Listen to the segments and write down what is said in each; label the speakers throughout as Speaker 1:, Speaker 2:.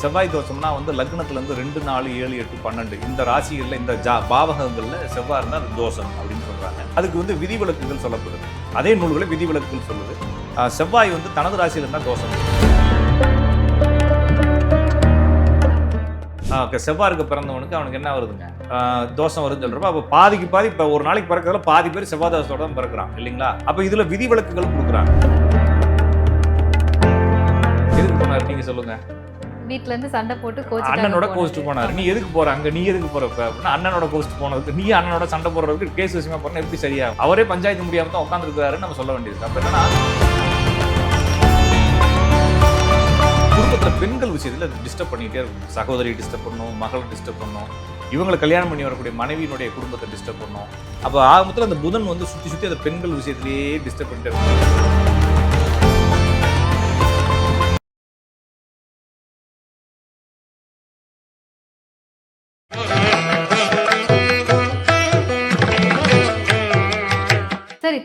Speaker 1: செவ்வாய் தோஷம்னா வந்து லக்னத்துல இருந்து ரெண்டு நாலு ஏழு எட்டு பன்னெண்டு. இந்த ராசிகள்ல இந்த ஜா பாவகங்கள்ல செவ்வாய் இருந்தால் அது தோஷம் அப்படின்னு சொல்றாங்க. அதுக்கு வந்து விதிவிலக்குகள் சொல்லப்படுது. அதே நூல்களை விதிவிலக்குகள் சொல்லுது. செவ்வாய் வந்து தனது ராசியில இருந்தால் தோஷம். ஆஹ் செவ்வாய்க்கு பிறந்தவனுக்கு அவனுக்கு என்ன வருதுங்க? தோஷம் வருதுன்னு சொல்றப்ப அப்போ பாதிக்கு பாதி இப்போ ஒரு நாளைக்கு பிறக்கிறதுல பாதி பேர் செவ்வாய் தோஷத்தோட தான் பிறக்கிறான் இல்லைங்களா? அப்போ இதுல விதிவிலக்குகள் கொடுக்குறாங்க. எதுக்கு போனார் நீங்க சொல்லுங்க.
Speaker 2: வீட்ல இருந்து சண்டை போட்டு கோச்சு
Speaker 1: அண்ணனோட கோஸ்ட் போனாரு. நீ எதுக்கு போற? அங்க நீ எதுக்கு போறப்ப அப்படின்னா அண்ணனோட கோஸ்ட் போனதுக்கு நீ அண்ணனோட சண்டை போடுறதுக்கு கேஸ் விஷயமா போறா எப்படி சரியாகும்? அவரே பஞ்சாயத்து முடியாம தான் உட்காந்துருக்காரு நம்ம சொல்ல வேண்டியது அப்ப என்னன்னா குடும்பத்துல பெண்கள் விஷயத்துல டிஸ்டர்ப் பண்ணிட்டே இருக்கும் சகோதரி டிஸ்டர்ப் பண்ணும் மகளை டிஸ்டர்ப் பண்ணும். இவங்களை கல்யாணம் பண்ணி வரக்கூடிய மனைவியினுடைய குடும்பத்தை டிஸ்டர்ப் பண்ணும். அப்போ ஆரம்பத்தில் அந்த புதன் வந்து சுற்றி சுற்றி அந்த பெண்கள் விஷயத்திலேயே டிஸ்டர்ப் பண்ணிட்டே இருக்கும்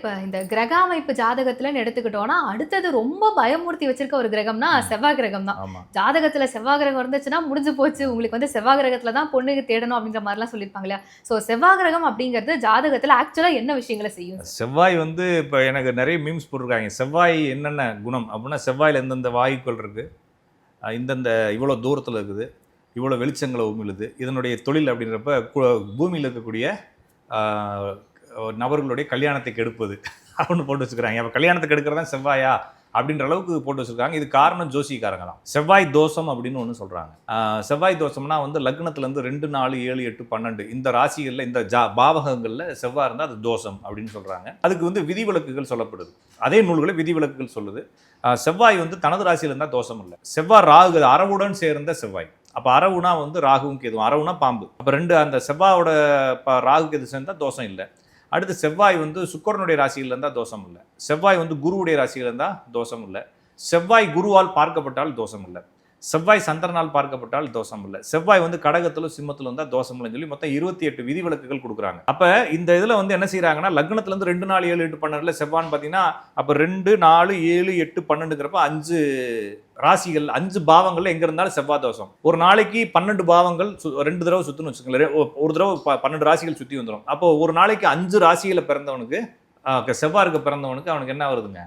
Speaker 2: இப்ப இந்த கிரக அமைப்பு ஜாதகத்துலன்னு எடுத்துக்கிட்டோம்னா அடுத்தது ரொம்ப பயமுறுத்தி வச்சிருக்க ஒரு கிரகம்னா செவ்வாய் கிரகம் தான் ஜாதகத்துல செவ்வாய் கிரகம் இருந்துச்சுன்னா முடிஞ்சு போச்சு. உங்களுக்கு வந்து செவ்வாய் கிரகத்துல தான் பொண்ணுக்கு தேடணும் அப்படின்ற மாதிரிலாம் சொல்லியிருப்பாங்க இல்லையா? ஸோ செவ்வாய் கிரகம் அப்படிங்கிறது ஜாதகத்துல ஆக்சுவலா என்ன விஷயங்களை செய்யும்?
Speaker 1: செவ்வாய் வந்து இப்போ எனக்கு நிறைய மீம்ஸ் போட்டிருக்காங்க. செவ்வாய் என்னென்ன குணம்? அப்படின்னா செவ்வாயில் எந்தெந்த வாயுக்கள் இருக்குது அஹ் இந்தந்த இவ்வளோ தூரத்தில் இருக்குது. இவ்வளோ வெளிச்சங்களை உமிழுது இதனுடைய தொழில் அப்படின்றப்ப பூமியில் இருக்கக்கூடிய நபர்களுடைய கல்யாணத்தை கெடுப்பது. அப்படின்னு போட்டு வச்சுக்கிறாங்க அப்போ கல்யாணத்தை கெடுக்கிறதா செவ்வாயா? அப்படின்ற அளவுக்கு போட்டு வச்சுருக்காங்க. இது காரணம் ஜோசிக்காரங்க தான் செவ்வாய் தோஷம் அப்படின்னு ஒன்று சொல்கிறாங்க செவ்வாய் தோஷம்னா வந்து லக்னத்துலேருந்து ரெண்டு நாலு ஏழு எட்டு பன்னெண்டு இந்த ராசிகளில் இந்த ஜா பாவகங்களில் செவ்வாய் இருந்தால் அது தோஷம் அப்படின்னு சொல்கிறாங்க அதுக்கு வந்து விதிவிலக்குகள் சொல்லப்படுது. அதே நூல்களை விதிவிலக்குகள் சொல்லுது. செவ்வாய் வந்து தனது ராசியில் இருந்தால் தோஷம் இல்லை. செவ்வாய் ராகு அரவுடன் சேர்ந்த செவ்வாய். அப்போ அரவுனா வந்து ராகுவும் கேதுவும். அரவுனா பாம்பு. அப்போ ரெண்டு அந்த செவ்வாயோட ப- ராகு கேது சேர்ந்தால் தோஷம் இல்லை. அடுத்து செவ்வாய் வந்து சுக்கரனுடைய ராசியில் இருந்தால் தோஷம் இல்லை. செவ்வாய் வந்து குருவுடைய ராசியில் இருந்தால் தோஷம் இல்லை. செவ்வாய் குருவால் பார்க்கப்பட்டால் தோஷம் இல்லை. செவ்வாய் சந்திரனால் பார்க்கப்பட்டால் தோஷம் இல்லை. செவ்வாய் வந்து கடகத்திலும் சிம்மத்திலும் வந்தால் தோஷம் இல்லைன்னு சொல்லி மொத்தம் இருபத்தி எட்டு விதிவிலக்குகள் கொடுக்குறாங்க. அப்போ இந்த இதில் வந்து என்ன செய்கிறாங்கன்னா லக்னத்துலேருந்து ரெண்டு நாலு ஏழு எட்டு பன்னெண்டில் செவ்வான்னு பார்த்தீங்கன்னா அப்போ ரெண்டு நாலு ஏழு எட்டு பன்னெண்டுங்கிறப்ப அஞ்சு ராசிகள் அஞ்சு பாவங்கள் எங்கே இருந்தாலும் செவ்வாய் தோஷம். ஒரு நாளைக்கு பன்னெண்டு பாவங்கள் சு- ரெண்டு தடவை சுற்றுன்னு வச்சுக்கோங்களேன். ஒரு தடவை பன்னெண்டு ராசிகள் சுற்றி வந்துடும் அப்போ ஒரு நாளைக்கு அஞ்சு ராசிகளை பிறந்தவனுக்கு செவ்வாய்க்கு பிறந்தவனுக்கு அவனுக்கு என்ன வருதுங்க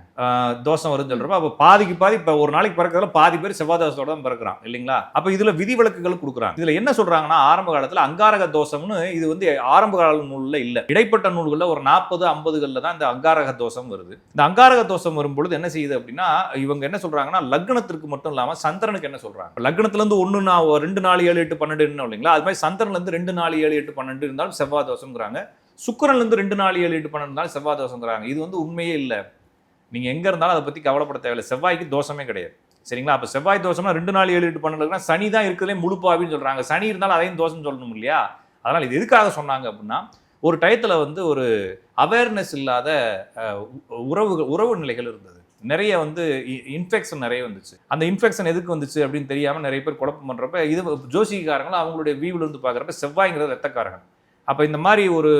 Speaker 1: தோஷம் வருதுன்னு சொல்கிறப்ப அப்போ பாதிக்கு பாதி இப்போ ஒரு நாளைக்கு பிறக்கிறதுல பாதி பேர் செவ்வாய் தோஷத்தோட தான் பிறக்கிறான் இல்லைங்களா? அப்போ இதில் விதி விளக்குகள் கொடுக்குறாங்க. இதில் என்ன சொல்கிறாங்கன்னா ஆரம்ப காலத்தில் அங்காரக தோஷம்னு இது வந்து ஆரம்ப கால நூலில் இல்லை. இடைப்பட்ட நூல்களில் ஒரு நாற்பது ஐம்பதுகளில் தான் இந்த அங்காரக தோஷம் வருது. இந்த அங்காரக தோஷம் வரும்பொழுது என்ன செய்யுது அப்படின்னா இவங்க என்ன சொல்கிறாங்கன்னா லக்னத்திற்கு மட்டும் இல்லாமல் சந்திரனுக்கு என்ன சொல்கிறாங்க லக்னத்துலேருந்து ஒன்று நான் ரெண்டு நாலு ஏழு எட்டு பன்னெண்டு இல்லைங்களா? அது மாதிரி சந்திரன்லேருந்து ரெண்டு நாலு ஏழு எட்டு பன்னெண்டு இருந்தாலும் செவ்வாய் தோஷங்கிறாங்க சுக்கரன்லேருந்து ரெண்டு நாள் ஏழு எட்டு பன்னெண்டு இருந்தாலும் செவ்வாய் தோஷங்கிறாங்க இது வந்து உண்மையே இல்லை. நீங்கள் எங்கே இருந்தாலும் அதை பற்றி கவலைப்பட தேவையில்லை. செவ்வாய்க்கு தோஷமே கிடையாது. சரிங்களா? அப்போ செவ்வாய் தோஷம்னா ரெண்டு நாள் ஏழு எட்டு பன்னெண்டுனா சனி தான் இருக்கிறதுலே முழுப்பாவின்னு சொல்கிறாங்க சனி இருந்தாலும் அதையும் தோஷம் சொல்லணும் இல்லையா? அதனால் இது எதுக்காக சொன்னாங்க அப்படின்னா ஒரு டயத்தில் வந்து ஒரு அவேர்னஸ் இல்லாத உறவுகள் உறவு உறவு நிலைகள் இருந்தது. நிறைய வந்து இன்ஃபெக்ஷன் நிறைய வந்துச்சு. அந்த இன்ஃபெக்ஷன் எதுக்கு வந்துச்சு அப்படின்னு தெரியாமல் நிறைய பேர் குழப்பம் பண்ணுறப்ப இது ஜோசிகாரங்களும் அவங்களுடைய வியூவில் இருந்து பார்க்குறப்ப செவ்வாய்ங்கிறது ரத்தக்காரகன் அப்போ இந்த மாதிரி ஒரு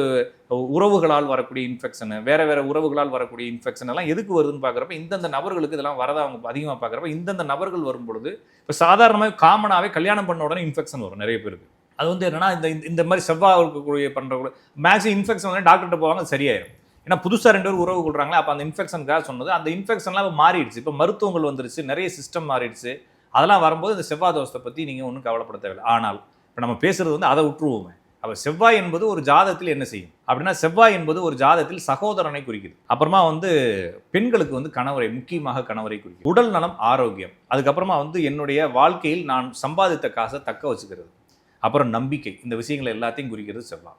Speaker 1: உறவுகளால் வரக்கூடிய இன்ஃபெக்ஷனு வேறு வேறு உறவுகளால் வரக்கூடிய இன்ஃபெக்ஷன் எல்லாம் எதுக்கு வருதுன்னு பார்க்குறப்ப இந்தந்த நபர்களுக்கு இதெல்லாம் வரதை அவங்க அதிகமாக பார்க்குறப்ப இந்தந்த நபர்கள் வரும் பொழுது இப்போ சாதாரணமாக காமனாகவே கல்யாணம் பண்ண உடனே இன்ஃபெக்ஷன் வரும் நிறைய பேருக்கு. அது வந்து என்னென்னா இந்த இந்த- இந்த மாதிரி செவ்வாய் இருக்கக்கூடிய பண்ணுற மேக்ஸிமம் இன்ஃபெக்ஷன் வந்து டாக்டர்கிட்ட போவாங்க சரியாயிடும் ஏன்னா புதுசாக ரெண்டு பேர் உறவு கொள்கிறாங்களா அப்போ அந்த இன்ஃபெக்ஷனுக்காக சொன்னது அந்த இன்ஃபெக்ஷன்லாம் இப்போ மாறிடுச்சு. இப்போ மருத்துவங்கள் வந்துருச்சு நிறைய சிஸ்டம் மாறிடுச்சு. அதெல்லாம் வரும்போது இந்த செவ்வாய் தோஷத்தை பற்றி நீங்கள் ஒன்றும் கவலைப்பட தேவையில்லை. ஆனால் இப்போ நம்ம பேசுகிறது வந்து அதை விட்டுருவோமே. அப்போ செவ்வாய் என்பது ஒரு ஜாதகத்தில் என்ன செய்யும்? அப்படின்னா செவ்வாய் என்பது ஒரு ஜாதகத்தில் சகோதரனை குறிக்குது. அப்புறமா வந்து பெண்களுக்கு வந்து கணவரை முக்கியமாக கணவரை குறிக்கும் உடல் நலம் ஆரோக்கியம். அதுக்கப்புறமா வந்து என்னுடைய வாழ்க்கையில் நான் சம்பாதித்த காசை தக்க வச்சுக்கிறது. அப்புறம் நம்பிக்கை. இந்த விஷயங்களை எல்லாத்தையும் குறிக்கிறது செவ்வாய்.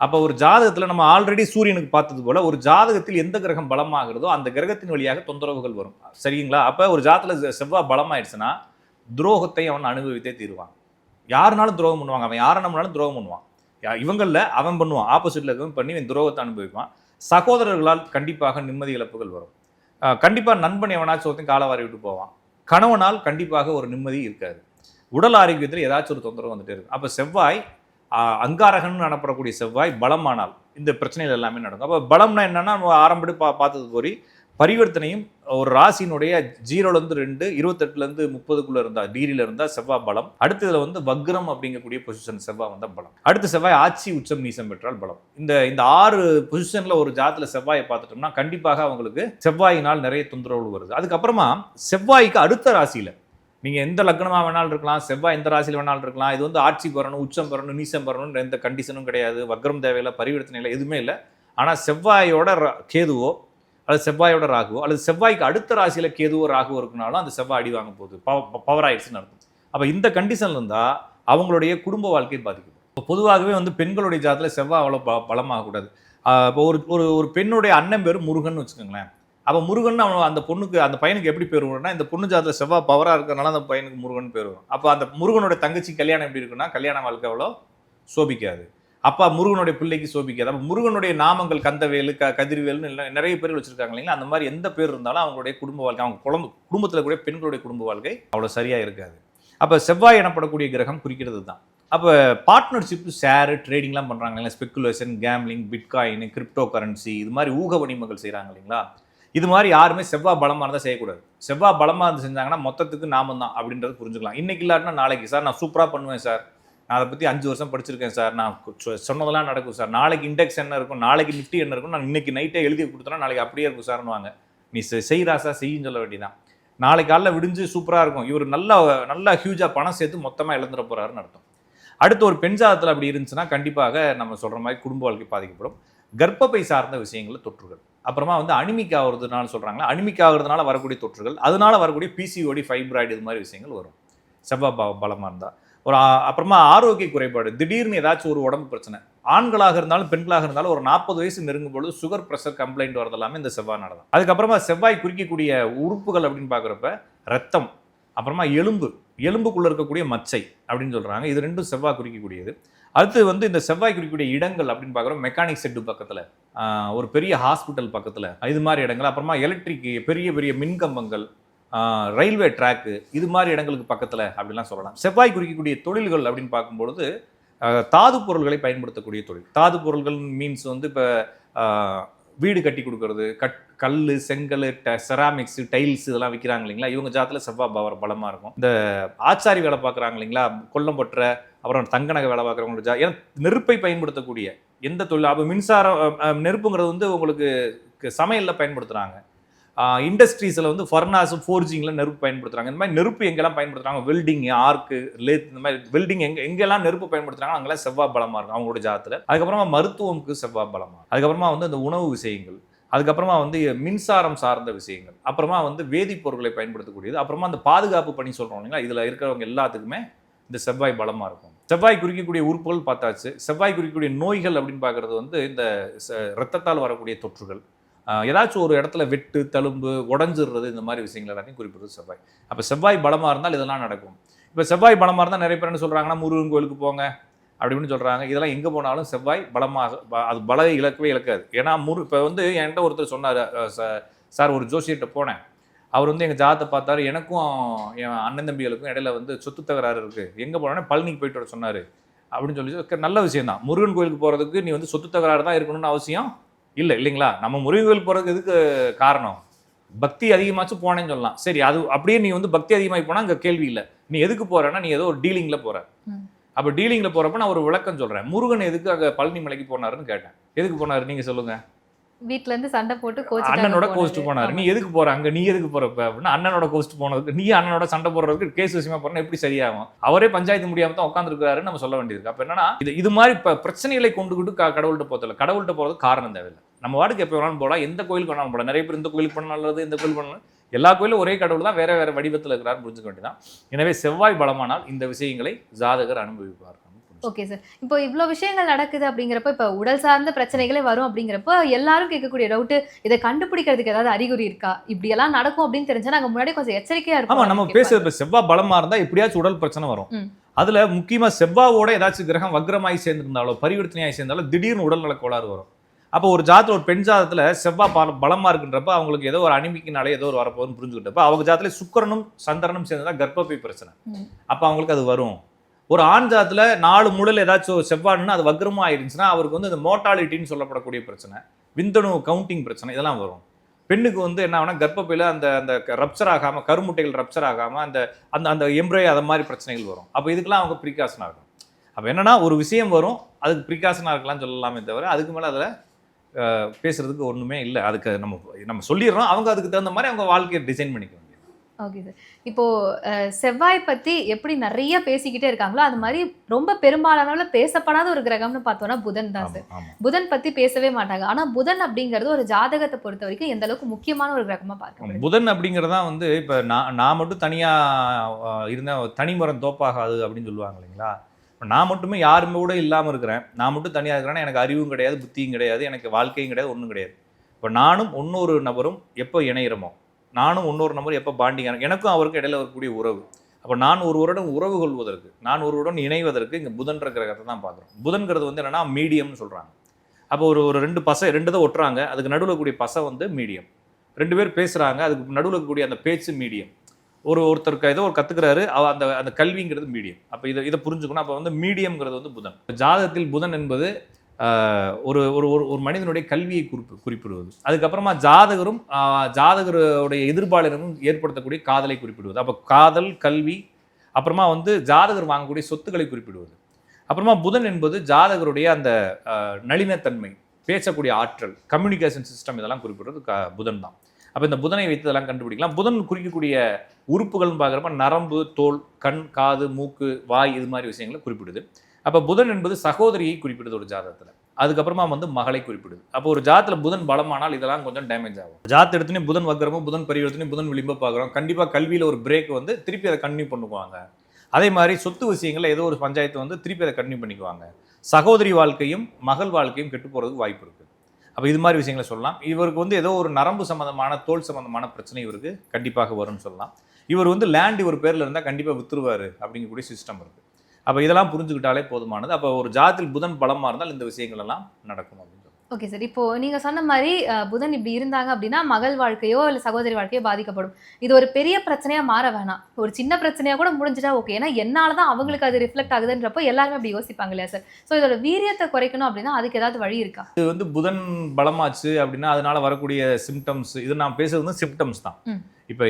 Speaker 1: அப்போ ஒரு ஜாதகத்தில் நம்ம ஆல்ரெடி சூரியனுக்கு பார்த்தது போல ஒரு ஜாதகத்தில் எந்த கிரகம் பலமாகிறதோ அந்த கிரகத்தின் வழியாக தொந்தரவுகள் வரும். சரிங்களா? அப்போ ஒரு ஜாதகத்தில் செவ்வாய் பலமாயிடுச்சுன்னா துரோகத்தை அவன் அனுபவித்தே தீருவான். யாருனாலும் துரோகம் பண்ணுவாங்க. அவன் யாரை நம்மளாலும் துரோகம் பண்ணுவான். இவங்களில் அவன் பண்ணுவான் ஆப்போசிட்டில் இருக்கவன் பண்ணி இவன் துரோகத்தை அனுபவிப்பான். சகோதரர்களால் கண்டிப்பாக நிம்மதி இழப்புகள் வரும். கண்டிப்பாக நண்பன் எவனாச்சும் ஒருத்தன் காலவாரி விட்டு போவான். கணவனால் கண்டிப்பாக ஒரு நிம்மதி இருக்காது. உடல் ஆரோக்கியத்தில் ஏதாச்சும் ஒரு தொந்தரவு வந்துட்டே இருக்கும். அப்போ செவ்வாய் அங்காரகன் நடப்படக்கூடிய செவ்வாய் பலமானால் இந்த பிரச்சனைகள் எல்லாமே நடக்கும். அப்போ பலம்னா என்னென்னா நம்ம ஆரம்படி பா பார்த்தது போரி பரிவர்த்தனையும் ஒரு ராசியினுடைய ஜீரோலேருந்து ரெண்டு இருபத்தெட்டுலேருந்து முப்பதுக்குள்ளே இருந்தால் டிகிரியில் இருந்தால் செவ்வாய் பலம். அடுத்ததில் வந்து வக்ரம் அப்படிங்கக்கூடிய பொசிஷன் செவ்வாய் வந்தால் பலம். அடுத்து செவ்வாய் ஆட்சி உச்சம் நீசம் பெற்றால் பலம். இந்த இந்த ஆறு பொசிஷனில் ஒரு ஜாத்தில் செவ்வாயை பார்த்துட்டோம்னா கண்டிப்பாக அவங்களுக்கு செவ்வாயினால் நிறைய தொந்தரவு வருது. அதுக்கப்புறமா செவ்வாய்க்கு அடுத்த ராசியில் நீங்கள் எந்த லக்னமாக வேணாலும் இருக்கலாம் செவ்வாய் எந்த ராசியில் வேணாலும் இருக்கலாம் இது வந்து ஆட்சி பெறணும் உச்சம் பெறணும் நீசம் பெறணும்னு எந்த கண்டிஷனும் கிடையாது. வக்ரம் தேவையில்லை பரிவர்த்தனை இல்லை எதுவுமே இல்லை. ஆனால் செவ்வாயோட கேதுவோ அல்லது செவ்வாயோட ராகுவோ அல்லது செவ்வாய்க்கு அடுத்த ராசியில் கேதுவோ ராகுவோ இருக்குனாலும் அந்த செவ்வாய் அடி வாங்க போகுது. பவர் ஆயிடுச்சுன்னு அர்த்தம். அப்போ இந்த கண்டிஷனில் இருந்தால் அவங்களுடைய குடும்ப வாழ்க்கை பாதிக்கும் இப்போ பொதுவாகவே வந்து பெண்களுடைய ஜாதத்தில் செவ்வாய் அவ்வளோ ப பலமாகக்கூடாது. இப்போ ஒரு ஒரு ஒரு பெண்ணுடைய அண்ணன் பேர் முருகன் வச்சுக்கோங்களேன். அப்போ முருகன் அவன் அந்த பொண்ணுக்கு அந்த பையனுக்கு எப்படி பேர் வரும்னா இந்த பொண்ணு ஜாதத்தில் செவ்வாய் பவராக இருக்கிறனால அந்த பையனுக்கு முருகன் பேர் வரும். அப்போ அந்த முருகனுடைய தங்கச்சி கல்யாணம் எப்படி இருக்குன்னா கல்யாண வாழ்க்கை அவ்வளோ சோபிக்காது. அப்பா முருகனுடைய பிள்ளைக்கு சோபிக்காது. அப்போ முருகனுடைய நாமங்கள் கந்தவேலு க கதிர்வேலுன்னு எல்லாம் நிறைய பேர் வச்சிருக்காங்க இல்லைங்களா? அந்த மாதிரி எந்த பேர் இருந்தாலும் அவங்களுடைய குடும்ப வாழ்க்கை அவங்க குடும்ப குடும்பத்தில் கூட பெண்களுடைய குடும்ப வாழ்க்கை அவ்வளோ சரியாக இருக்காது. அப்போ செவ்வாய் எனப்படக்கூடிய கிரகம் குறிக்கிறது தான். அப்போ பார்ட்னர்ஷிப் ஷேரு ட்ரேடிங்லாம் பண்ணுறாங்க இல்லைங்களா? Speculation gambling bitcoin crypto currency இது மாதிரி ஊக வணிமங்கள் செய்கிறாங்க இல்லைங்களா? இது மாதிரி யாருமே செவ்வாய் பலமாக இருந்தால் செய்யக்கூடாது. செவ்வாய் பலமாக இருந்து செஞ்சாங்கன்னா மொத்தத்துக்கு நாம தான் அப்படின்றது புரிஞ்சுக்கலாம். இன்னைக்கு இல்லாட்டினா நாளைக்கு. சார் நான் சூப்பராக பண்ணுவேன் சார். நான் அதை பற்றி அஞ்சு வருஷம் படிச்சிருக்கேன் சார். நான் சொ- சொன்னதெல்லாம் நடக்கும் சார். நாளைக்கு இண்டெக்ஸ் என்ன இருக்கும் நாளைக்கு நிஃப்டி என்ன இருக்கும் நான் இன்னைக்கு நைட்டே எழுதி கொடுத்தனா நாளைக்கு அப்படியே இருக்கும் சார்னுவாங்க நீ செய்கிறா சார் செய்யுன்னு சொல்ல வேண்டியதான் நாளைக்கு காலைல விடிஞ்சு சூப்பராக இருக்கும். இவர் நல்லா நல்லா ஹியூஜாக பணம் சேர்த்து மொத்தமாக இழந்துட போகிறாருன்னு அர்த்தம். அடுத்து ஒரு பெண் ஜாதத்தில் அப்படி இருந்துச்சுன்னா கண்டிப்பாக நம்ம சொல்கிற மாதிரி குடும்ப வாழ்க்கை பாதிக்கப்படும். கர்ப்பப்பை சார்ந்த விஷயங்களில் தொற்றுகள். அப்புறமா வந்து அனிமிக் ஆகுறதுனால சொல்கிறாங்களா அனிமிக் வரக்கூடிய தொற்றுகள் அதனால வரக்கூடிய பிசிஓடி ஃபைப்ராய்டு இது மாதிரி விஷயங்கள் வரும். செவ்வாய் ப பலமாக இருந்தால் ஒரு அப்புறமா ஆரோக்கிய குறைபாடு. திடீர்னு ஏதாச்சும் ஒரு உடம்பு பிரச்சனை. ஆண்களாக இருந்தாலும் பெண்களாக இருந்தாலும் ஒரு நாற்பது வயசு நெருங்கும் பொழுது சுகர் ப்ரெஷர் கம்ப்ளைண்ட் வரதெல்லாமே இந்த செவ்வாய் தான் அதுக்கப்புறமா செவ்வாய் குறிக்கக்கூடிய உறுப்புகள் அப்படின்னு பார்க்குறப்ப ரத்தம் அப்புறமா எலும்பு. எலும்புக்குள்ளே இருக்கக்கூடிய மச்சை அப்படின்னு சொல்கிறாங்க இது ரெண்டும் செவ்வாய் குறிக்கக்கூடியது. அடுத்து வந்து இந்த செவ்வாய் குறிக்கக்கூடிய இடங்கள் அப்படின்னு பார்க்குறோம். மெக்கானிக் செட்டு பக்கத்தில் ஒரு பெரிய ஹாஸ்பிட்டல் பக்கத்தில் இது மாதிரி இடங்கள். அப்புறமா எலக்ட்ரிக் பெரிய பெரிய மின்கம்பங்கள் ரயில்வே ட்ராக்கு இது மாதிரி இடங்களுக்கு பக்கத்தில் அப்படிலாம் சொல்லலாம். செவ்வாய் குறிக்கக்கூடிய தொழில்கள் அப்படின்னு பார்க்கும்பொழுது தாது பொருள்களை பயன்படுத்தக்கூடிய தொழில். தாது பொருள்கள் மீன்ஸ் வந்து இப்போ வீடு கட்டி கொடுக்கறது கட் கல் செங்கல் ட செராமிக்ஸு டைல்ஸ் இதெல்லாம் விற்கிறாங்க இல்லைங்களா? இவங்க ஜாத்தில் செவ்வாய் பவர் பலமாக இருக்கும். இந்த ஆச்சாரி வேலை பார்க்குறாங்க இல்லைங்களா? கொல்லம் பற்ற அப்புறம் தங்கநகை வேலை பார்க்குறவங்களுக்கு ஜா ஏன்னா நெருப்பை பயன்படுத்தக்கூடிய எந்த தொழில் அப்போ மின்சாரம் நெருப்புங்கிறது வந்து உங்களுக்கு சமையலில் பயன்படுத்துகிறாங்க இண்டஸ்ட்ரீஸில் வந்து ஃபர்னாஸ் ஃபோர்ஜிங்கில் நெருப்பு பயன்படுத்துறாங்க. இந்த மாதிரி நெருப்பு எங்கெல்லாம் பயன்படுத்துறாங்க? வெல்டிங் ஆர்க்கு லேத் இந்த மாதிரி வெல்டிங் எங்க எங்கெல்லாம் நெருப்பு பயன்படுத்துறாங்க அங்கெல்லாம் செவ்வாய் பலமாக இருக்கும் அவங்களோட ஜாதத்தில். அதுக்கப்புறமா மருத்துவமுக்கு செவ்வாய் பலமாக அதுக்கப்புறமா வந்து அந்த உணவு விஷயங்கள். அதுக்கப்புறமா வந்து மின்சாரம் சார்ந்த விஷயங்கள். அப்புறமா வந்து வேதிப்பொருட்களை பயன்படுத்தக்கூடியது. அப்புறமா அந்த பாதுகாப்பு பணி சொல்கிறோம் இல்லைங்களா? இதில் இருக்கிறவங்க எல்லாத்துக்குமே இந்த செவ்வாய் பலமாக இருக்கும். செவ்வாய் குறிக்கக்கூடிய உறுப்புகள் பார்த்தாச்சு. செவ்வாய் குறிக்கக்கூடிய நோய்கள் அப்படின்னு பார்க்குறது வந்து இந்த ச- வரக்கூடிய தொற்றுகள். ஏதாச்சும் ஒரு இடத்துல வெட்டு தழும்பு உடஞ்சிடுறது இந்த மாதிரி விஷயங்கள் எல்லாத்தையும் குறிப்பிடுறது செவ்வாய். அப்போ செவ்வாய் பலமாக இருந்தால் இதெல்லாம் நடக்கும். இப்போ செவ்வாய் பலமாக இருந்தால் நிறைய பேர் என்ன சொல்கிறாங்கன்னா முருகன் கோயிலுக்கு போங்க அப்படின்னு சொல்கிறாங்க இதெல்லாம் எங்கே போனாலும் செவ்வாய் பலமாக அது பல இழக்கவே இழக்காது ஏன்னா முரு இப்போ வந்து என்கிட்ட ஒருத்தர் சொன்னார் சார் ஒரு ஜோசியர்கிட்ட போனேன். அவர் வந்து எங்கள் ஜாதத்தை பார்த்தாரு எனக்கும் என் அண்ணன் தம்பிகளுக்கும் இடையில வந்து சொத்து தகராறு இருக்குது எங்கே போனோன்னே பழனிக்கு போயிட்டு வர சொன்னார் அப்படின்னு சொல்லி நல்ல விஷயம் தான் முருகன் கோயிலுக்கு போகிறதுக்கு நீ வந்து சொத்து தகராறு தான் இருக்கணும்னு அவசியம் இல்லை இல்லைங்களா? நம்ம முருகன் போகிறதுக்கு எதுக்கு காரணம்? பக்தி அதிகமாச்சும் போனேன்னு சொல்லலாம். சரி அது அப்படியே நீ வந்து பக்தி அதிகமாகி போனால் அங்கே கேள்வி இல்லை. நீ எதுக்கு போறேன்னா நீ ஏதோ ஒரு டீலிங்கில் போற.
Speaker 2: ம்.
Speaker 1: அப்போ டீலிங்கில் போகிறப்ப நான் ஒரு விளக்கம் சொல்கிறேன் முருகன் எதுக்கு அங்கே பழனி மலைக்கு போனாருன்னு கேட்டேன். எதுக்கு போனாரு? நீங்கள் சொல்லுங்க.
Speaker 2: வீட்ல இருந்து சண்டை போட்டு
Speaker 1: அண்ணனோட கோஸ்ட் போனாரு. நீ எதுக்கு போற? அங்க நீ எதுக்கு போறப்ப அப்படின்னா அண்ணனோட கோஸ்ட் போனதுக்கு நீ அண்ணனோட சண்டை போடுறதுக்கு கேஸ் விஷயமா போறா எப்படி சரியாகும்? அவரே பஞ்சாயத்து முடியாம தான் உட்காந்துருக்காருன்னு நம்ம சொல்ல வேண்டியது அப்ப என்னன்னா இது இது மாதிரி பிரச்சனைகளை கொண்டுகிட்டு கடவுள்கிட்ட போதில்ல கடவுள்கிட்ட போறது காரணம் தேவையில்லை. நம்ம வாட்டுக்கு எப்போ வேணாலும் போகலாம் எந்த கோயிலுக்கு வேணாலும் போகலாம் நிறைய பேர் இந்த கோயிலுக்கு பண்ண நல்லது இந்த கோயில் பண்ண எல்லா கோயிலும் ஒரே கடவுள் தான் வேற வேற வடிவத்தில் இருக்கிறார் புரிஞ்சுக்க வேண்டியதான் எனவே செவ்வாய் பலமானால் இந்த விஷயங்களை ஜாதகர் அனுபவிப்பார்.
Speaker 2: ஓகே சார் இப்போ இவ்வளோ விஷயங்கள் நடக்குது அப்படிங்கிறப்ப இப்போ உடல் சார்ந்த பிரச்சனைகளே வரும் அப்படிங்கிறப்ப எல்லாரும் கேட்கக்கூடிய டவுட்டு இதை கண்டுபிடிக்கிறதுக்கு ஏதாவது அறிகுறி இருக்கா? இப்படி எல்லாம் நடக்கும் அப்படின்னு தெரிஞ்சா நாங்க முன்னாடி கொஞ்சம் எச்சரிக்கையா
Speaker 1: ஆமா
Speaker 2: இருப்போம்
Speaker 1: நம்ம பேசுறது இப்ப செவ்வாய் பலமா இருந்தா எப்படியாச்சும் உடல் பிரச்சனை வரும். அதுல முக்கியமா செவ்வாவோட ஏதாச்சும் கிரகம் வக்ரமாய் சேர்ந்திருந்தாலோ பரிவர்த்தனையாய் சேர்ந்தாலோ திடீர்னு உடல்நல கோளாறு வரும். அப்போ ஒரு ஜாதத்துல ஒரு பெண் ஜாதத்துல செவ்வாய் பல- பலமா இருக்குன்றப்ப அவங்களுக்கு ஏதோ ஒரு அனிமிக்கினாலே ஏதோ ஒரு வரப்போகுதுன்னு புரிஞ்சுக்கிட்டப்ப அவங்க ஜாதத்துல சுக்கிரனும் சந்திரனும் சேர்ந்தா கர்ப்பப்பை பிரச்சனை. அப்ப அவங்களுக்கு அது வரும். ஒரு ஆண் ஜாதத்துல நாலு மூலையில் ஏதாச்சும் செவ்வாய்னா அது வக்ரமா ஆயிருந்துச்சுன்னா அவருக்கு வந்து இந்த மோட்டாலிட்டின்னு சொல்லப்படக்கூடிய பிரச்சனை விந்தணு கவுண்டிங் பிரச்சனை இதெல்லாம் வரும். பெண்ணுக்கு வந்து என்ன ஆகுனா கர்ப்பப்பையில் அந்த அந்த ரப்சர் ஆகாமல் கருமுட்டைகள் ரப்சர் ஆகாமல் அந்த அந்த அந்த எம்ப்ராய் அது மாதிரி பிரச்சனைகள் வரும். அப்போ இதுக்கெல்லாம் அவங்க ப்ரிகாஷனாக இருக்கும் அப்போ என்னன்னா ஒரு விஷயம் வரும் அதுக்கு ப்ரிகாஷனாக இருக்கலாம்னு சொல்லலாமே தவிர அதுக்கு மேலே அதில் பேசுறதுக்கு ஒன்றுமே இல்லை. அதுக்கு நம்ம நம்ம சொல்லிடுறோம். அவங்க அதுக்கு தகுந்த மாதிரி அவங்க வாழ்க்கையை டிசைன் பண்ணிக்க வேண்டியது.
Speaker 2: ஓகே சார் இப்போ அஹ், செவ்வாய் பத்தி எப்படி நிறைய பேசிக்கிட்டே இருக்காங்களோ அது மாதிரி ரொம்ப பெரும்பாலானவங்கள பேசப்படாத ஒரு கிரகம்னு பார்த்தோம்னா புதன் தான் சார். புதன் பத்தி பேசவே மாட்டாங்க. ஆனா புதன் அப்படிங்கிறது ஒரு ஜாதகத்தை பொறுத்த வரைக்கும் எந்த அளவுக்கு முக்கியமான ஒரு கிரகமா பார்க்கப்படுது
Speaker 1: புதன் அப்படிங்கிறதான் வந்து இப்போ நான் நான் மட்டும் தனியாக இருந்தேன் தனிமரம் தோப்பாகாது அப்படின்னு சொல்லுவாங்க இல்லைங்களா? இப்போ நான் மட்டுமே யாருமே கூட இல்லாமல் இருக்கிறேன். நான் மட்டும் தனியாக இருக்கிறேன்னா எனக்கு அறிவும் கிடையாது புத்தியும் கிடையாது எனக்கு வாழ்க்கையும் கிடையாது ஒன்றும் கிடையாது. இப்போ நானும் இன்னொரு நபரும் எப்போ இணையிறமோ நானும் இன்னொரு நபரும் எப்போ பாண்டிங் எனக்கும் அவருக்கும் இடையில வரக்கூடிய உறவு. அப்போ நான் ஒருவருடன் உறவு கொள்வதற்கு நான் ஒருவருடன் இணைவதற்கு இங்கே புதன்ற கிரகத்தை தான் பார்க்குறோம். புதன்கிறது வந்து என்னன்னா மீடியம்னு சொல்கிறாங்க அப்போ ஒரு ஒரு ரெண்டு பசை ரெண்டு தான் ஒட்டுறாங்க. அதுக்கு நடுவில் கூடிய பசை வந்து மீடியம். ரெண்டு பேர் பேசுகிறாங்க அதுக்கு நடுவில் இருக்கக்கூடிய அந்த பேச்சு மீடியம். ஒரு ஒருத்தருக்கு ஏதோ ஒரு கற்றுக்கிறாரு அந்த அந்த கல்விங்கிறது மீடியம். அப்போ இதை இதை புரிஞ்சுக்கணும். அப்போ வந்து மீடியம்ங்கிறது வந்து புதன். ஜாதகத்தில் புதன் என்பது ஒரு ஒரு ஒரு ஒரு மனிதனுடைய கல்வியை குறிப்பு குறிப்பிடுவது. அதுக்கப்புறமா ஜாதகரும் ஜாதகருடைய எதிர்பாளரும் ஏற்படுத்தக்கூடிய காதலை குறிப்பிடுவது. அப்போ காதல் கல்வி அப்புறமா வந்து ஜாதகர் வாங்கக்கூடிய சொத்துக்களை குறிப்பிடுவது. அப்புறமா புதன் என்பது ஜாதகருடைய அந்த நளினத்தன்மை பேசக்கூடிய ஆற்றல் கம்யூனிகேஷன் சிஸ்டம் இதெல்லாம் குறிப்பிடுறது க புதன் தான். அப்போ இந்த புதனை வைத்து இதெல்லாம் கண்டுபிடிக்கலாம். புதன் குறிக்கக்கூடிய உறுப்புகள்னு பார்க்குறப்ப நரம்பு தோல் கண் காது மூக்கு வாய் இது மாதிரி விஷயங்களை குறிப்பிடுது. அப்போ புதன் என்பது சகோதரியை குறிப்பிடுது ஒரு ஜாதகத்தில். அதுக்கப்புறமா வந்து மகளை குறிப்பிடுது. அப்போ ஒரு ஜாத்தில் புதன் பலமானால் இதெல்லாம் கொஞ்சம் டேமேஜ் ஆகும். ஜாத் எடுத்துனே புதன் வக்கரமும் புதன் பரிவர்த்தனையும் புதன் விளிம்ப பார்க்குறோம். கண்டிப்பாக கல்வியில் ஒரு பிரேக் வந்து திருப்பி அதை கண்டினியூ பண்ணுவாங்க. அதே மாதிரி சொத்து விஷயங்களில் ஏதோ ஒரு பஞ்சாயத்து வந்து திருப்பி அதை கண்டினியூ பண்ணிக்குவாங்க. சகோதரி வாழ்க்கையும் மகள் வாழ்க்கையும் கெட்டு போகிறதுக்கு வாய்ப்பு இருக்குது அப்போ இது மாதிரி விஷயங்களை சொல்லலாம். இவருக்கு வந்து ஏதோ ஒரு நரம்பு சம்மந்தமான தோல் சம்மந்தமான பிரச்சனை இவருக்கு கண்டிப்பாக வரும்னு சொல்லலாம். இவர் வந்து லேண்ட் இவர் பேரில் இருந்தால் கண்டிப்பாக வித்துருவார் அப்படிங்கக்கூடிய சிஸ்டம் இருக்குது அப்போ இதெல்லாம் புரிஞ்சுக்கிட்டாலே போதுமானது. அப்போ ஒரு ஜாதத்தில் புதன் பலமாக இருந்தால் இந்த விஷயங்கள் எல்லாம் நடக்கும்
Speaker 2: ஓகே சார் இப்போ நீங்க சொன்ன மாதிரி புதன் இப்படி இருந்தாங்க அப்படின்னா மகள் வாழ்க்கையோ இல்ல சகோதரி வாழ்க்கையோ பாதிக்கப்படும். இது ஒரு பெரிய பிரச்சனையா மாற வேணாம். ஒரு சின்ன பிரச்சனையா கூட முடிஞ்சிட்டா ஓகே ஏன்னா என்னால தான் அவங்களுக்கு அது ரிஃப்ளெக்ட் ஆகுதுன்றப்போ எல்லாருமே அப்படி யோசிப்பாங்க இல்லையா சார் ஸோ இதோட வீரியத்தை குறைக்கணும் அப்படின்னா அதுக்கு ஏதாவது வழி இருக்கா?
Speaker 1: இது வந்து புதன் பலமாச்சு அப்படின்னா அதனால வரக்கூடிய சிம்டம்ஸ் இது நான் பேசுறது வந்து சிம்டம்ஸ் தான். இப்போ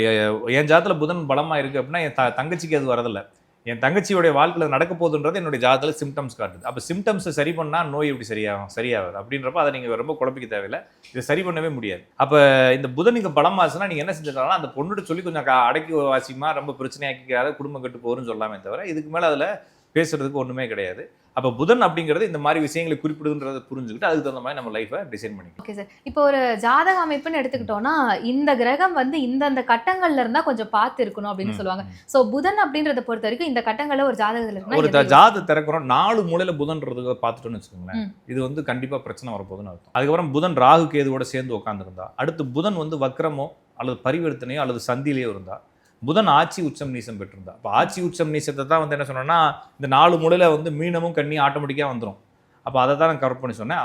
Speaker 1: என் ஜாதத்தில் புதன் பலமாக இருக்குது அப்படின்னா என் த தங்கச்சிக்கு அது வரதில்லை. என் தங்கச்சியோடைய வாழ்க்கையில் நடக்க போகுதுன்றது என்னுடைய ஜாதத்தில் சிம்டம்ஸ் காட்டுது. அப்போ சிம்டம்ஸை சரி பண்ணால் நோய் எப்படி சரியாகும் சரியாகாது? அப்படின்றப்ப அதை நீங்கள் ரொம்ப குழப்பிக்க தேவையில்லை. இதை சரி பண்ணவே முடியாது. அப்போ இந்த புதன் இங்கே பலமாச்சுன்னா நீங்கள் என்ன செஞ்சாலும் அந்த பொண்ணுகிட்ட சொல்லி கொஞ்சம் அடக்கி வாசிமா ரொம்ப பிரச்சனையாக்கிக்காத குடும்பம் கெட்டு போகிறோம்னு சொல்லாமே தவிர இதுக்கு மேலே அதில் பேசுறதுக்கு ஒன்றுமே கிடையாது. அப்போ புதன் அப்படிங்கிறது இந்த மாதிரி விஷயங்களை குறிப்பிடுதுன்றதை புரிஞ்சுக்கிட்டு அதுக்கு தகுந்த மாதிரி நம்ம லைஃப்பை டிசைன் பண்ணிக்கலாம்.
Speaker 2: ஓகே சார் இப்போ ஒரு ஜாதக அமைப்புன்னு எடுத்துக்கிட்டோம்னா இந்த கிரகம் வந்து இந்தந்த கட்டங்கள்ல இருந்தா கொஞ்சம் பார்த்து இருக்கணும் அப்படின்னு சொல்லுவாங்க. சோ புதன் அப்படின்றத பொறுத்த வரைக்கும் இந்த கட்டங்கள்ல ஒரு ஜாதகத்துல
Speaker 1: ஒரு
Speaker 2: இருக்குன்னா
Speaker 1: த- ஜாத திறக்கிறோம் நாலு மூலையில புதன்றதுக்கு பார்த்துட்டோம்னு வச்சுக்கோங்களேன். இது வந்து கண்டிப்பா பிரச்சனை வரப்போகுதுன்னு அர்த்தம். அதுக்கப்புறம் புதன் ராகு கேதுவோட சேர்ந்து உட்காந்துருந்தா அடுத்து புதன் வந்து வக்ரமோ அல்லது பரிவர்த்தனையோ அல்லது சந்தியிலையோ இருந்தா புதன் ஆட்சி உச்சம் நீசம் பெற்றிருந்தா. அப்போ ஆட்சி உச்சம் நீசத்தை தான் வந்து என்ன சொன்னோன்னா இந்த நாலு மூலையில் வந்து மீனமும் கண்ணி ஆட்டோமேட்டிக்காக வந்துடும் அப்போ அதை தான் நான் கரெக்ட் பண்ணி சொன்னேன்.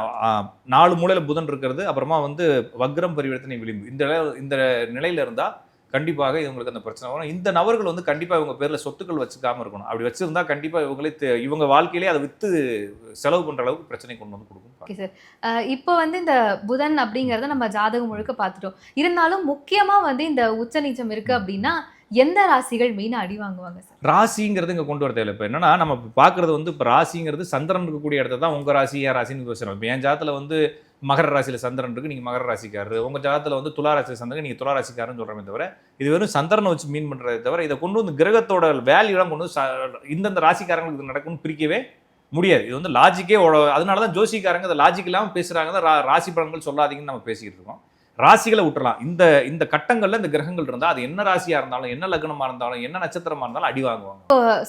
Speaker 1: நாலு மூலையில் புதன் இருக்கிறது அப்புறமா வந்து வக்ரம் பரிவர்த்தனை விளிம்பு. இந்த இந்த நிலையில் இருந்தால் கண்டிப்பாக இவங்களுக்கு அந்த பிரச்சனை வரும். இந்த நபர்கள் வந்து கண்டிப்பாக இவங்க பேரில் சொத்துக்கள் வச்சுக்காம இருக்கணும். அப்படி வச்சுருந்தா கண்டிப்பாக இவங்களே இவங்க வாழ்க்கையிலே அதை விற்று செலவு பண்ணுற அளவுக்கு பிரச்சனை கொண்டு வந்து கொடுக்கும்.
Speaker 2: Okay sir. இப்போ வந்து இந்த புதன் அப்படிங்கிறத நம்ம ஜாதகம் முழுக்க பார்த்துட்டோம். இருந்தாலும் முக்கியமாக வந்து இந்த உச்ச நீச்சம் இருக்குது அப்படின்னா எந்த ராசிகள் மெயினாக அடி வாங்குவாங்க சார்?
Speaker 1: ராசிங்கிறது இங்கே கொண்டு வர தேவையில்ல இப்போ என்னன்னா நம்ம பார்க்குறது வந்து இப்போ ராசிங்கிறது சந்திரன் இருக்கக்கூடிய இடத்த தான் உங்கள் ராசி என் ராசின்னு பேசுறோம். இப்போ என் ஜாத்தில் வந்து மகர ராசியில் சந்திரன் இருக்கு நீங்கள் மகர ராசிக்காரரு. உங்கள் ஜாதத்துல வந்து துலா ராசியில் சந்திரன் நீங்கள் துலா ராசிக்காரன்னு சொல்கிறமே தவிர இது வெறும் சந்திரனை வச்சு மீன் பண்ணுறதே தவிர இதை கொண்டு வந்து கிரகத்தோட வேல்யூலாம் கொண்டு வந்து இந்தந்த ராசிக்காரங்களுக்கு இது நடக்கும்னு பிரிக்கவே முடியாது. இது வந்து லாஜிக்கே அதனால தான் ஜோசிக்காரங்க அதை லாஜிக் இல்லாமல் பேசுகிறாங்க தான் ரா- ராசி பலன்கள் சொல்லாதீங்கன்னு நம்ம பேசிக்கிட்டு இருக்கோம். ராசிகளை விட்டுறலாம் இந்த இந்த கட்டங்கள்ல இந்த கிரகங்கள் இருந்தா அது என்ன ராசியா இருந்தாலும் என்ன லக்னமா இருந்தாலும் என்ன நட்சத்திரமா இருந்தாலும் அடி வாங்குவாங்க.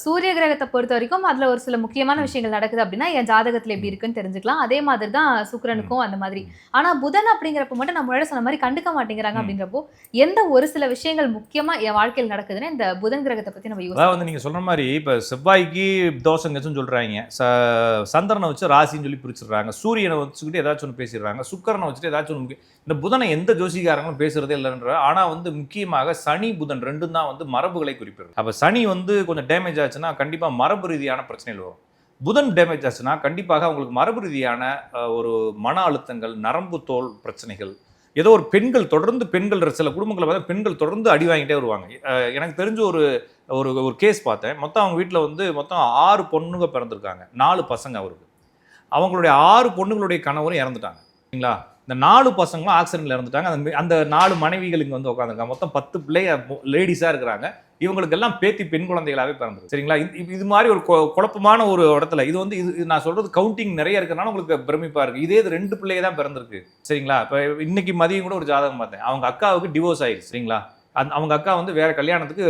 Speaker 2: சூரிய கிரகத்தை பொறுத்த வரைக்கும் அதுல ஒரு சில முக்கியமான விஷயங்கள் நடக்குது அப்படின்னா என் ஜாதகத்துல எப்படி இருக்குன்னு தெரிஞ்சுக்கலாம். அதே மாதிரி தான் சுக்கிரனுக்கும் அந்த மாதிரி. ஆனா புதன் அப்படிங்கிறப்ப மட்டும் நம்ம முன்னாடி சொன்ன மாதிரி கண்டுக்க மாட்டேங்கிறாங்க. அப்படின்றப்போ எந்த ஒரு சில விஷயங்கள் முக்கியமா என் வாழ்க்கையில் நடக்குதுன்னா இந்த புதன் கிரகத்தை பத்தி நம்ம
Speaker 1: அதாவது வந்து நீங்க சொல்ற மாதிரி இப்ப செவ்வாய்க்கு தோஷங்கச்சும் சொல்றாங்க. ச சந்திரனை வச்சு ராசின்னு சொல்லி பிரிச்சிடுறாங்க. சூரியனை வச்சுக்கிட்டு ஏதாச்சும் ஒன்று பேசிடுறாங்க. சுக்கரனை வச்சுட்டு ஏதாச்சும் ஒன்று இந்த புதனை எந்த ஜோசிகாரங்களும் பேசுறதே இல்லைன்ற ஆனா வந்து முக்கியமாக சனி புதன் ரெண்டும் தான் வந்து மரபுகளை குறிப்பிடுறது. அப்ப சனி வந்து கொஞ்சம் டேமேஜ் ஆச்சுன்னா கண்டிப்பா மரபு ரீதியான பிரச்சனைகள் வரும். புதன் டேமேஜ் ஆச்சுன்னா கண்டிப்பாக அவங்களுக்கு மரபு ரீதியான ஒரு மன அழுத்தங்கள் நரம்பு தோல் பிரச்சனைகள் ஏதோ ஒரு பெண்கள் தொடர்ந்து பெண்கள் சில குடும்பங்களை பார்த்தா பெண்கள் தொடர்ந்து அடி வாங்கிட்டே வருவாங்க. எனக்கு தெரிஞ்ச ஒரு ஒரு ஒரு கேஸ் பார்த்தேன். மொத்தம் அவங்க வீட்டில் வந்து மொத்தம் ஆறு பொண்ணுங்க பிறந்திருக்காங்க. நாலு பசங்க அவருக்கு. அவங்களுடைய ஆறு பொண்ணுங்களுடைய கணவரும் இறந்துட்டாங்க. சரிங்களா? இந்த நாலு பசங்களும் ஆக்சிடென்ட்ல இறந்துட்டாங்க. அந்த அந்த நாலு மனைவிகள் இங்கே வந்து உட்காந்துருக்காங்க மொத்தம் பத்து பிள்ளைய லேடிஸாக இருக்கிறாங்க. இவங்களுக்கு எல்லாம் பேத்தி பெண் குழந்தைகளாகவே பிறந்தது. சரிங்களா? இது- இது- மாதிரி ஒரு கொ- குழப்பமான ஒரு இடத்துல. இது வந்து இது இது நான் சொல்றது கவுண்டிங் நிறைய இருக்கிறனால உங்களுக்கு பிரமிப்பா இருக்கு. இதே இது ரெண்டு பிள்ளைய தான் பிறந்திருக்கு. சரிங்களா? இப்போ இன்னைக்கு மதியம் கூட ஒரு ஜாதகம் பார்த்தேன். அவங்க அக்காவுக்கு டிவோர்ஸ் ஆயிடுச்சு. சரிங்களா? அந் அவங்க அக்கா வந்து வேற கல்யாணத்துக்கு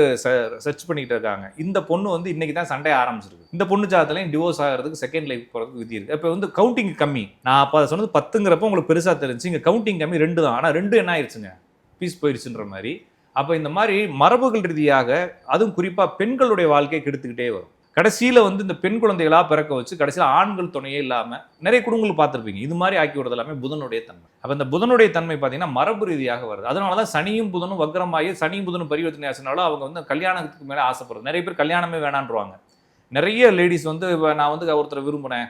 Speaker 1: சர்ச் பண்ணிக்கிட்டு இருக்காங்க. இந்த பொண்ணு வந்து இன்னைக்கு தான் சண்டை ஆரம்பிச்சிருக்கு. இந்த பொண்ணு ஜாதத்துலையும் டிவோர்ஸ் ஆகிறதுக்கு செகண்ட் லைஃப் போகிறதுக்கு விதி இருக்கு. இப்போ வந்து கவுண்டிங் கம்மி. நான் அப்போ அதை சொன்னது பத்துங்கிறப்ப உங்களுக்கு பெருசாக தெரிஞ்சு இங்கே கவுண்டிங் கம்மி ரெண்டு தான். ஆனால் ரெண்டு என்ன ஆயிடுச்சுங்க பீஸ் போயிடுச்சுன்ற மாதிரி. அப்போ இந்த மாதிரி மரபுகள் ரீதியாக அதுவும் குறிப்பாக பெண்களுடைய வாழ்க்கையை கெடுத்துக்கிட்டே வரும். கடைசியில் வந்து இந்த பெண் குழந்தைகளாக பிறக்க வச்சு கடைசியில் ஆண்கள் துணையே இல்லாமல் நிறைய குடும்பங்கள் பார்த்துருப்பீங்க. இது மாதிரி ஆக்கி விடுறது எல்லாமே புதனுடைய தன்மை. அப்போ இந்த புதனுடைய தன்மை பார்த்தீங்கன்னா மரபு ரீதியாக வருது. அதனால தான் சனியும் புதனும் வக்ரமாகி சனியும் புதனும் பரிவர்த்தனை ஆசினாலும் அவங்க வந்து கல்யாணத்துக்கு மேலே ஆசைப்படுறது. நிறைய பேர் கல்யாணமே வேணான்றவாங்க. நிறைய லேடிஸ் வந்து இப்போ நான் வந்து ஒருத்தரை விரும்பினேன்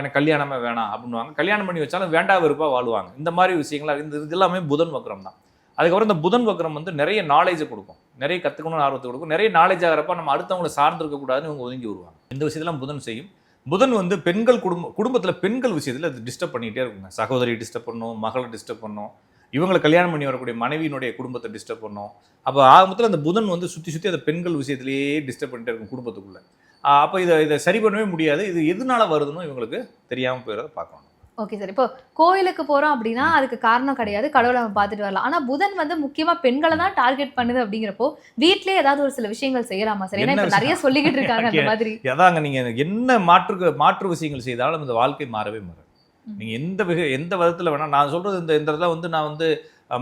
Speaker 1: எனக்கு கல்யாணமே வேணாம் அப்படின்னுவாங்க. கல்யாணம் பண்ணி வச்சாலும் வேண்டா வெறுப்பாக வாழ்வாங்க. இந்த மாதிரி விஷயங்கள் இந்த இது எல்லாமே புதன் வக்ரம் தான். அதுக்கப்புறம் இந்த புதன் வக்ரம் வந்து நிறைய நாலேஜை கொடுக்கும். நிறைய கற்றுக்கணும்னு ஆர்வத்தை கொடுக்கும். நிறைய நாலேஜ் ஆகிறப்ப நம்ம அடுத்தவங்களை சார்ந்து இருக்கக்கூடாதுன்னு இவங்க ஒதுங்கி வருவாங்க. இந்த விஷயத்தெல்லாம் புதன் செய்யும். புதன் வந்து பெண்கள் குடும்ப குடும்பத்தில் பெண்கள் விஷயத்தில் அது டிஸ்டர்ப் பண்ணிகிட்டே இருக்குங்க. சகோதரி டிஸ்டர்ப் பண்ணும் மகளை டிஸ்டர்ப் பண்ணும் இவங்களை கல்யாணம் பண்ணி வரக்கூடிய மனைவியினுடைய குடும்பத்தை டிஸ்டர்ப் பண்ணும். அப்போ ஆரம்பத்தில் அந்த புதன் வந்து சுற்றி சுற்றி அந்த பெண்கள் விஷயத்திலேயே டிஸ்டர்ப் பண்ணிட்டே இருக்கும் குடும்பத்துக்குள்ளே. அப்போ இதை இதை சரி பண்ணவே முடியாது. இது எதனால வருதுன்னு இவங்களுக்கு தெரியாமல் போயிடுறத பார்க்கணும்.
Speaker 2: ஓகே சார் இப்போ கோயிலுக்கு போறோம் அப்படின்னா அதுக்கு காரணம் கிடையாது. கடவுளை நம்ம பார்த்துட்டு வரலாம். ஆனா புதன் வந்து முக்கியமா பெண்களை தான் டார்கெட் பண்ணுது அப்படிங்கிறப்போ வீட்லயே ஏதாவது ஒரு சில விஷயங்கள் செய்யலாமா சார் ஏன்னா இப்ப நிறைய? சொல்லிக்கிட்டு இருக்காங்க அந்த. மாதிரி.
Speaker 1: அதாங்க நீங்கள் என்ன மாற்று மாற்று விஷயங்கள் செய்தாலும் இந்த வாழ்க்கை மாறவே மாறும். நீங்கள் எந்த விக எந்த விதத்தில் வேணால் நான் சொல்கிறது இந்த இந்த இடத்துல வந்து நான் வந்து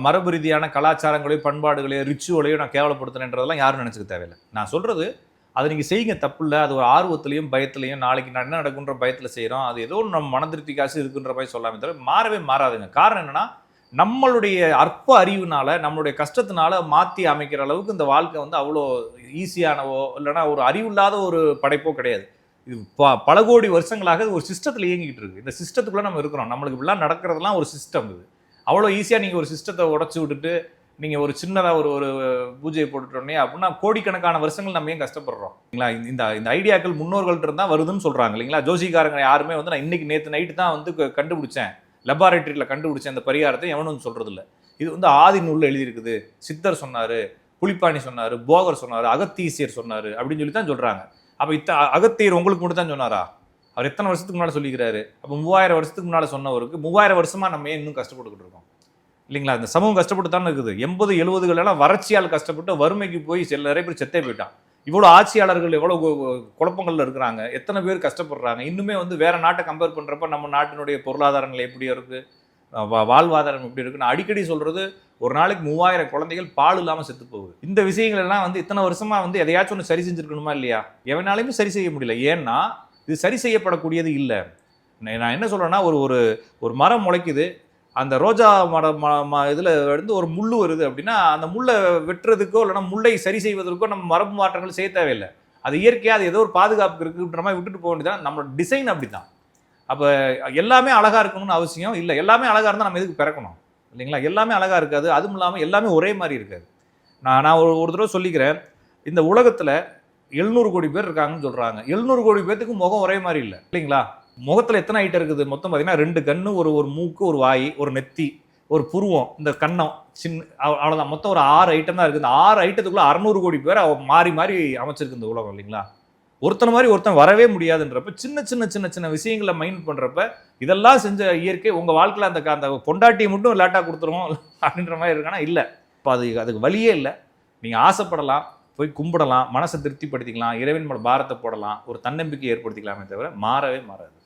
Speaker 1: மரபு ரீதியான கலாச்சாரங்களையும் பண்பாடுகளையும் ரிச்சுவலையும் நான் கேவலப்படுத்துறேன்றதெல்லாம் யாரும் நினச்சிக்க தேவையில்லை. நான் சொல்கிறது அதை நீங்கள் செய்யுங்க தப்பு இல்லை. அது ஒரு ஆர்வத்துலையும் பயத்துலையும் நாளைக்கு நான் என்ன நடக்குன்ற பயத்தில் செய்கிறோம் அது ஏதோ நம்ம மன திருப்திக்காசு இருக்குன்ற மாதிரி சொல்லாமே தவிர மாறவே மாறாதுங்க. காரணம் என்னென்னா நம்மளுடைய அற்ப அறிவுனால நம்மளுடைய கஷ்டத்தினால மாற்றி அமைக்கிற அளவுக்கு இந்த வாழ்க்கை வந்து அவ்வளோ ஈஸியானவோ இல்லைன்னா ஒரு அறிவில்லாத ஒரு படைப்போ கிடையாது. இது ப பல கோடி வருஷங்களாக இது ஒரு சிஸ்டத்தில் இயங்கிட்டு இருக்கு. இந்த சிஸ்டத்துக்குள்ளே நம்ம இருக்கிறோம். நம்மளுக்கு இப்படிலாம் நடக்கிறதுலாம் ஒரு சிஸ்டம் இது. அவ்வளோ ஈஸியாக நீங்கள் ஒரு சிஸ்டத்தை உடச்சி விட்டுட்டு நீங்கள் ஒரு சின்னதாக ஒரு ஒரு பூஜையை போட்டுட்டோன்னே அப்படின்னா கோடிக்கணக்கான வருஷங்கள் நம்ம ஏன் கஷ்டப்படுறோம்? இல்லைங்களா? இந்த- இந்த ஐடியாக்கள் முன்னோர்கள்ட்ட இருந்தால் வருதுன்னு சொல்கிறாங்க இல்லைங்களா? ஜோசிக்காரங்க யாருமே வந்து நான் இன்னைக்கு நேற்று நைட்டு தான் வந்து கண்டுபிடிச்சேன். லெபார்டரியில் கண்டுபிடிச்சேன் அந்த பரிகாரத்தை எவனும் சொல்கிறது இல்லை இது வந்து ஆதி நூலில் எழுதியிருக்குது. சித்தர் சொன்னார் புலிப்பாணி சொன்னார் போகர் சொன்னார் அகத்தீசியர் சொன்னார் அப்படின்னு சொல்லி தான் சொல்கிறாங்க அப்போ இத்த அகத்தியர் உங்களுக்கு மட்டும் தான் சொன்னாரா? அவர் எத்தனை வருஷத்துக்கு முன்னால் சொல்லிக்கிறாரு? அப்போ மூவாயிரம் வருஷத்துக்கு முன்னால் சொன்னவருக்கு மூவாயிரம் வருஷமாக நம்ம ஏன் இன்னும் கஷ்டப்பட்டுக்கிட்டு இருக்கோம்? இல்லைங்களா? இந்த சமூகம் கஷ்டப்பட்டு தானே இருக்குது. எண்பது எழுபதுகளெல்லாம் வறட்சியால் கஷ்டப்பட்டு வறுமைக்கு போய் சில நிறைய பேர் செத்தே போயிட்டான். இவ்வளோ ஆட்சியாளர்கள் எவ்வளோ கு- இருக்கிறாங்க. எத்தனை பேர் கஷ்டப்படுறாங்க. இன்னுமே வந்து வேறு நாட்டை கம்பேர் பண்ணுறப்ப நம்ம நாட்டினுடைய பொருளாதார நிலை எப்படி இருக்குது வா- வாழ்வாதாரம் எப்படி இருக்கு நான் அடிக்கடி சொல்கிறது ஒரு நாளைக்கு மூவாயிரம் குழந்தைகள் பால் இல்லாமல் செத்து போகுது. இந்த விஷயங்கள் எல்லாம் வந்து இத்தனை வருஷமாக வந்து எதையாச்சும் ஒன்று சரி செஞ்சுருக்கணுமா இல்லையா? எவனாலையுமே சரி செய்ய முடியல. ஏன்னா இது சரி செய்யப்படக்கூடியது இல்லை. நான் என்ன சொல்கிறேன்னா ஒரு ஒரு ஒரு மரம் முளைக்குது. அந்த ரோஜா மரம் ம- ம- இருந்து ஒரு முள்ளு வருது அப்படின்னா அந்த முள்ளை வெட்டுறதுக்கோ இல்லைன்னா முள்ளை சரி செய்வதற்கோ நம்ம மரபு மாற்றங்கள் செய்ய தேவையில்லை. அது இயற்கையாக அது ஏதோ ஒரு பாதுகாப்பு இருக்குன்ற மாதிரி விட்டுட்டு போக வேண்டியதான் நம்மளோட டிசைன் அப்படி தான் அப்போ எல்லாமே அழகாக இருக்கணும்னு அவசியம் இல்லை. எல்லாமே அழகாக இருந்தால் நம்ம எதுக்கு பிறக்கணும்? இல்லைங்களா? எல்லாமே அழகாக இருக்காது. அதுவும் இல்லாமல் எல்லாமே ஒரே மாதிரி இருக்காது. நான் நான் ஒரு ஒரு தடவை சொல்லிக்கிறேன். இந்த உலகத்தில் எழுநூறு கோடி பேர் இருக்காங்கன்னு சொல்கிறாங்க எழுநூறு கோடி பேர்த்துக்கு முகம் ஒரே மாதிரி இல்லை. இல்லைங்களா? முகத்தில் எத்தனை ஐட்டம் இருக்குது? மொத்தம் பார்த்தீங்கன்னா ரெண்டு கண்ணு ஒரு ஒரு மூக்கு ஒரு வாய் ஒரு நெத்தி ஒரு புருவம் இந்த கன்னம் சின்ன அவ்வளோதான் மொத்தம் ஒரு ஆறு ஐட்டம் தான் இருக்குது. இந்த ஆறு ஐட்டத்துக்குள்ள அறநூறு கோடி பேர் அவ மாறி மாறி அமைச்சிருக்கு இந்த உலகம் இல்லைங்களா? ஒருத்தன் மாதிரி ஒருத்தன் வரவே முடியாதுன்றப்ப சின்ன சின்ன சின்ன சின்ன விஷயங்களை மைண்ட் பண்ணுறப்ப இதெல்லாம் செஞ்ச இயற்கை உங்கள் வாழ்க்கையில் அந்த க- அந்த பொண்டாட்டியை மட்டும் லேட்டாக கொடுத்துருவோம் அப்படின்ற மாதிரி இருக்கானா? இல்லை. இப்போ அது அதுக்கு வழியே இல்லை. நீங்கள் ஆசைப்படலாம் போய் கும்பிடலாம் மனசை திருப்திப்படுத்திக்கலாம் இறைவன் பாரத்தை போடலாம் ஒரு தன்னம்பிக்கை ஏற்படுத்திக்கலாமே தவிர மாறவே மாறாது.